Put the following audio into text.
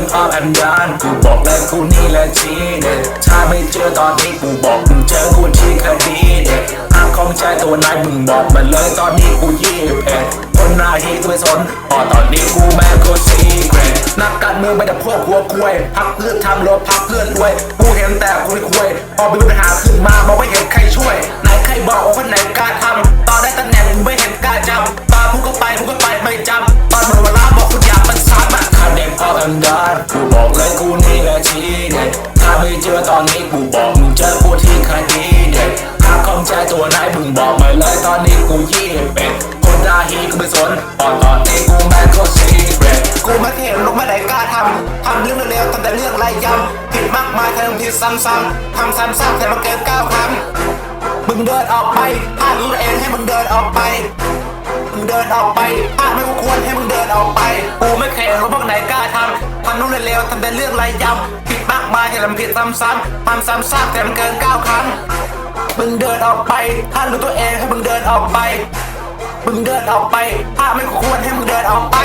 มพอแผ่นดานกูบอกเลยกูนี่แหละทีเด็ดถ้าไม่เจอตอนนี้กูบอกมึงเจอกูที่คดีเด็ดหากของใจตัวนายมึงบอกมาเลยตอนนี้กูยี่สิบเอ็ดคนหน้าฮีตัวสนพอตอนนี้กูแม่งโคตรซีเกรดนักการเมืองไม่ได้พวกหัวคุยพักเพื่อนทำรถพักเพื่อนรวยกูเห็นแต่คุยคุยพอมีปัญหาขึ้นมามองไม่ อาเด็นดารกูบอกเลยกูนี่แหละทีเด็ดถ้าไม่เจอตอนนี้กูบอกมึงเจอกูที่คดีเด็ดถ้าของใจตัวนายมึงบอกมาเลยตอนนี้กูยี่เอ็ดคนดาฮีกูไม่สนพอนตอนนี้กูแม่งโคตรซีเกรดกูไม่เคยเห็นลงไม่ได้กล้าทำทำเรื่องเร็วๆทำแต่เรื่องไรย้ำผิดมากมายทำผิดซ้ำๆทำซ้ำๆแต่มาเกินเก้าครั้งมึงเดินออกไปพลารู้ตัวเองให้มึงเดินออกไป มึงเดินออกไปพลาดไม่ควรให้มึงเดินออกไป กูไม่เคยรู้พวกไหนกล้าทำทำนู่นเร็วๆทำแต่เรื่องไรยำผิดมากมายแต่ทำผิดซ้ำๆทำซ้ำซากแต่มันเกินเก้าครั้ง มึงเดินออกไป ถ้ารู้ตัวเองให้มึงเดินออกไป มึงเดินออกไปถ้าไม่ควรให้มึงเดินออกไป